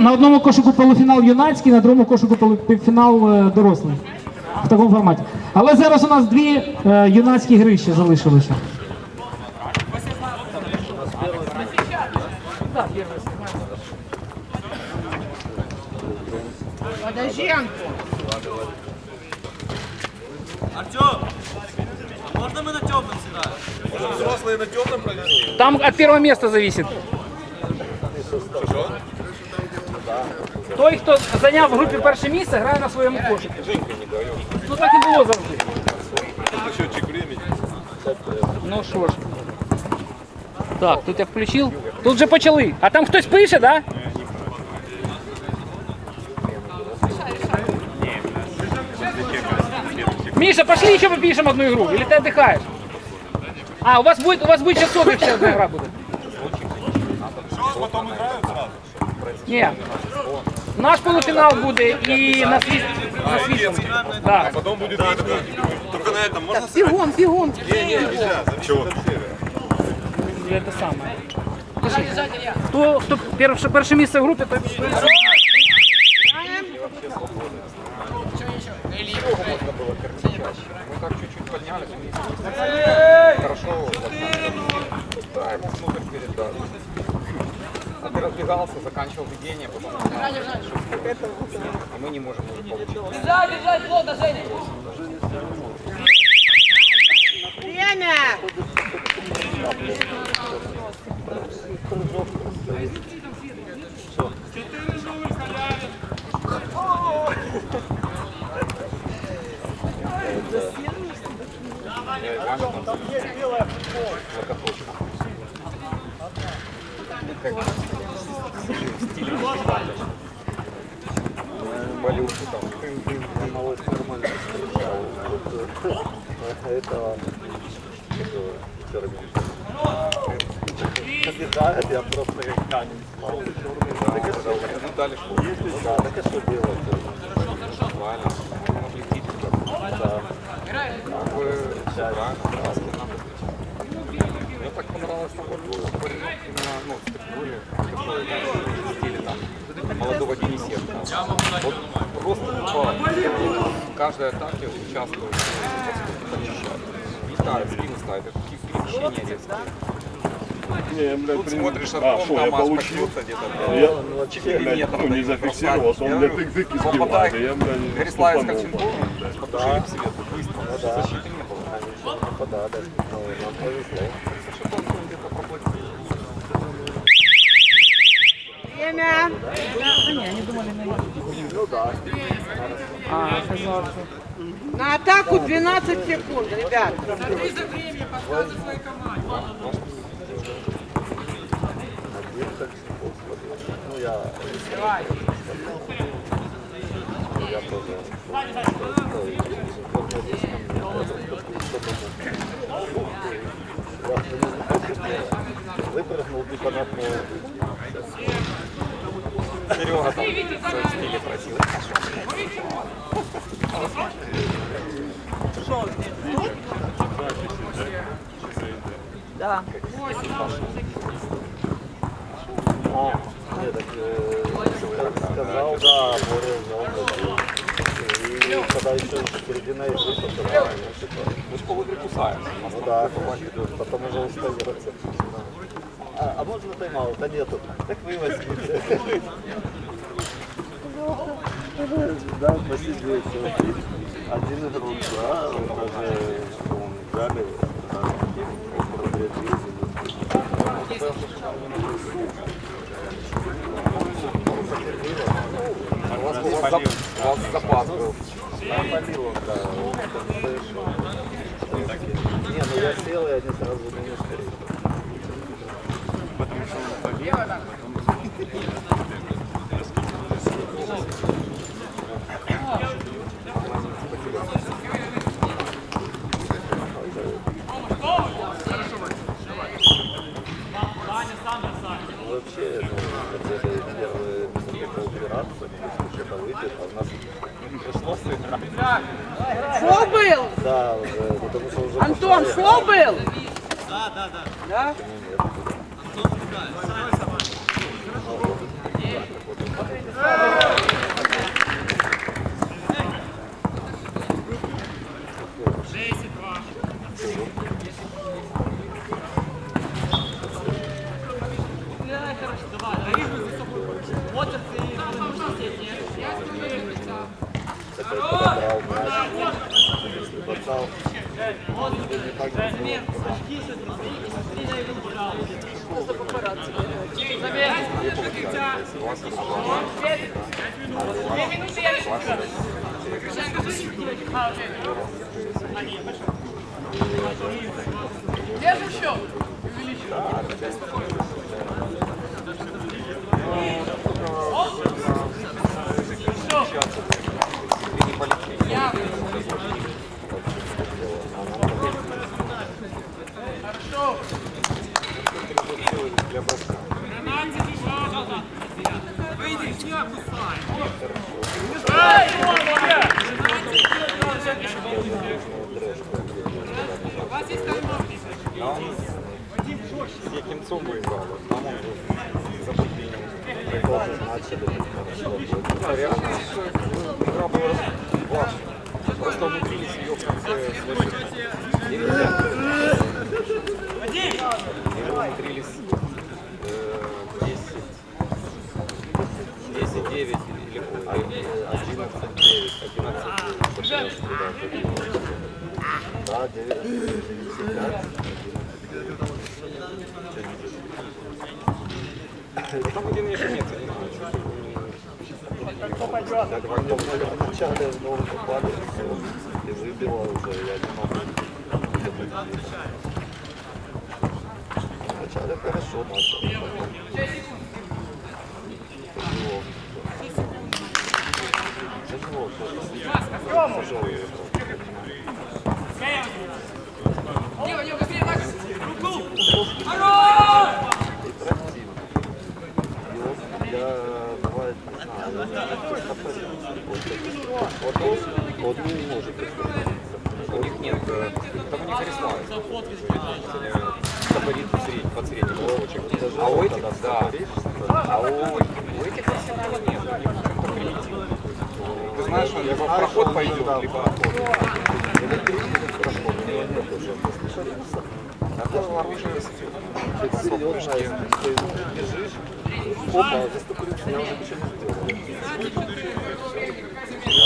на одному кошику полуфінал юнацький, на другому кошику півфінал е, дорослий. В такому форматі. Але зараз у нас дві е, юнацькі гри ще залишилися. Артем, можно мы на темном сюда? Взрослые на темном провели? Там от первого места зависит. Той, хто зайняв в групі перше місце, грає на своєму кошику. Ну так і було завжди. Это счетчик времени. Ну що ж. Так, тут я включив. Тут вже почали. А там хтось пише, да? Миша, пошли еще попишем одну игру. Или ты отдыхаешь? А, у вас будет, у вас будет сейчас сотый, сейчас одна игра будет. Потом играют сразу. Ні. Наш полуфинал будет и на свист. А свист. Да. Потом будет только, на этом можно так, Бегом, бегом. Не, не, нельзя. Чего? Перше, перше місце в групі, то Ничего, ничего. Или его можно было. Мы так чуть-чуть поднялись. А разбегался, заканчивал ведение, потом а мы не можем уже получить. Время. Валюшку там. Малыш нормально Это... Побежает, я просто как камень. Ну дали что? Да, так а что делать? Нормально. Ну, летит Да. Как бы, краски быть. Мне так понравилось паренек именно, ну, такой, стиле там, молодого Денисенко. Вот просто попал. В каждой атаке участвует, защищает. Летает, спину ставит, такие перемещения резкие. Не, я, блядь, Тут при- смотришь, а, Антон что, я там получил? где-то. Я блядь, 4 блядь, метра. ну, не зафиксировался, он Я мне тык-тык и попадает я, блядь, Переславец. Кольченковым, пошли в свет, быстро, защиты не было. Да, да, ну, нам повезло. Что-то он где-то проплатил. Время. На атаку 12 секунд, ребят. Ну, я... Я тоже... Выпрыгнул на пол. Серега там в стиле просил. Да. А, нет, так э, сказал, да, Боря. И когда еще середина то тогда, ну, типа, Мы с полугры кусаемся. Ну да, потом уже устается. А, а можно тайм-аут? Да нету. Так вы возьмите. Да, посидеть. Один игрок, да, он даже он взяли. У вас, у вас, у вас. Не, ну я сел, и они сразу на место. Фол был? Да, уже, потому что уже Антон, фол был? Да, да, да. Да? игра. Хорош! Братал. Вот, Женя, сожгись то не так бы было. Для броска. А он с Якимцом выиграл, вот там он был за Бутынем. Тоже начали хорошо. Да, реально, игра была классная. Просто умудрились ее в конце сложить. Там один не шумится, не знаю, что Я говорю, в начале в новом попали, и выбило уже, я не могу. Вначале хорошо начал. Тяжело. Тяжело что-то. Тяжелый игрок. И противно. И вот я бывает, не знаю, я стопорю. Вот, таких. вот он, вот он не может У них нет, э, там у них. Стопорит средний, под средний головочек. А у этих, да. А у, у этих арсенала нет, у них как-то примитивно. Ты знаешь, он либо проход пойдет, либо Такого оружия бежишь, опа, заступился, я уже ничего не сделал.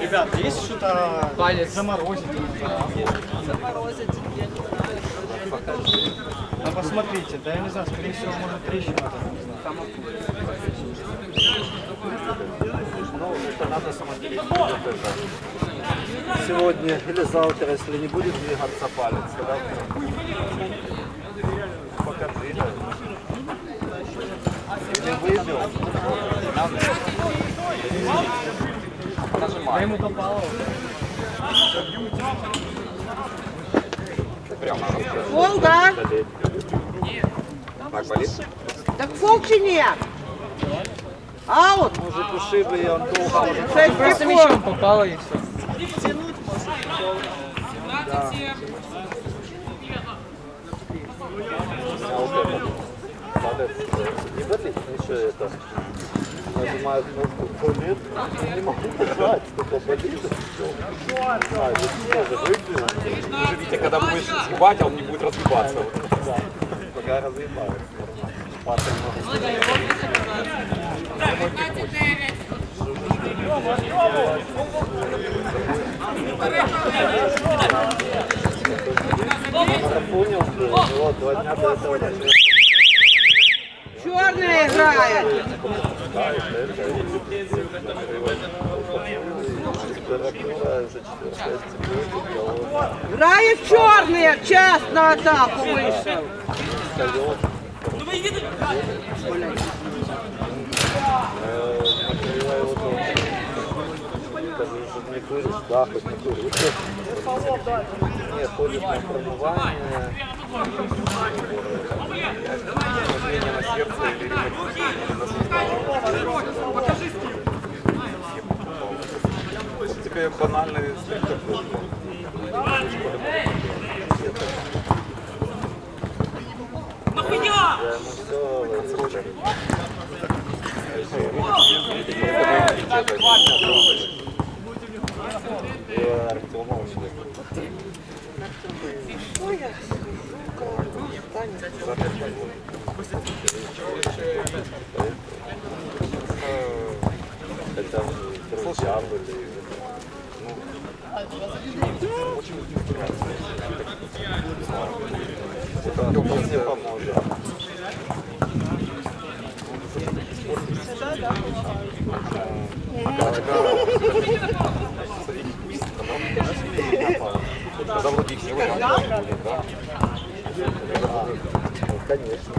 Ребят, есть что-то заморозить? Ну посмотрите, да я не знаю, скорее всего, может трещина там, не знаю. Ну, это надо самоделить. Сегодня или завтра, если не будет двигаться палец, тогда пока двигает. Или выбил. Нажимай. Ему попало. Прямо. Фол, да? Так, болит? Так фол чи нет? Аут. Может ушибли, и он долго может Шесть секунд. попало и все. А э, не болит, еще это. Нажимаю кнопку болит, не могу нажать, только болит знаю, вот тоже выбил, Вы же видите, когда будешь сгибать, а он не будет разгибаться. да, пока может марафоне он был, у него два дня до этого 14 секунд, Грає чорний, час на атаку вийшов. не куришь, да, хоть не куришь. Нет, ходишь на промывание, Давление на сердце или ревматизм, или на суставы. Принципе, банальный стриптер. Я ему все отсрочек. Я Артема себе. Хотя бы друзья были. Ну, очень Это не поможет. Когда да? Конечно.